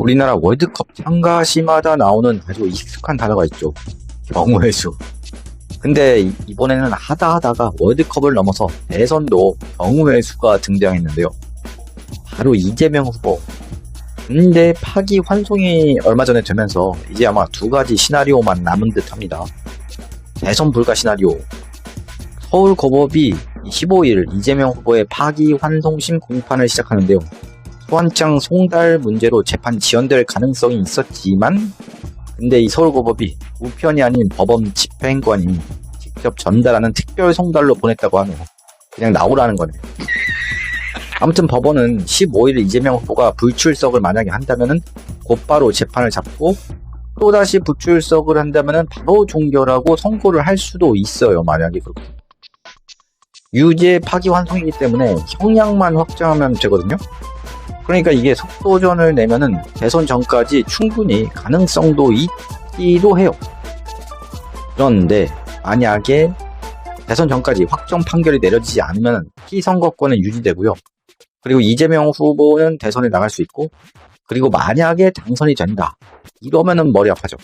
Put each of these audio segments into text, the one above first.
우리나라 월드컵 참가 시마다 나오는 아주 익숙한 단어가 있죠. 경우의 수. 근데 이- 이번에는 하다 하다가 월드컵을 넘어서 대선도 경우의 수가 등장했는데요. 바로 이재명 후보. 근데 파기 환송이 얼마 전에 되면서 이제 아마 두 가지 시나리오만 남은 듯 합니다. 대선 불가 시나리오. 서울고법이 15일 이재명 후보의 파기 환송심 공판을 시작하는데요. 소환장 송달 문제로 재판 지연될 가능성이 있었지만 근데 이 서울고법이 우편이 아닌 법원 집행관이 직접 전달하는 특별 송달로 보냈다고 하네요. 그냥 나오라는 거네요. 아무튼 법원은 15일 이재명 후보가 불출석을 만약에 한다면은 곧바로 재판을 잡고 또다시 불출석을 한다면은 바로 종결하고 선고를 할 수도 있어요. 만약에 그렇게. 유죄 파기 환송이기 때문에 형량만 확정하면 되거든요. 그러니까 이게 속도전을 내면은 대선 전까지 충분히 가능성도 있기도 해요. 그런데 만약에 대선 전까지 확정 판결이 내려지지 않으면 피선거권은 유지되고요. 그리고 이재명 후보는 대선에 나갈 수 있고, 그리고 만약에 당선이 된다. 이러면은 머리 아파죠.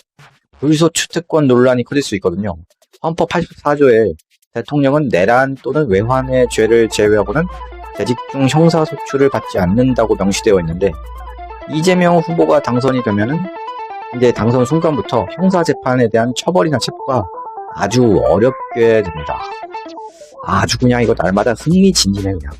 불소 추특권 논란이 커질 수 있거든요. 헌법 84조에 대통령은 내란 또는 외환의 죄를 제외하고는 재직 중 형사 소추를 받지 않는다고 명시되어 있는데 이재명 후보가 당선이 되면은 이제 당선 순간부터 형사 재판에 대한 처벌이나 체포가 아주 어렵게 됩니다. 아주 그냥 이거 날마다 흥미진진해요 그냥.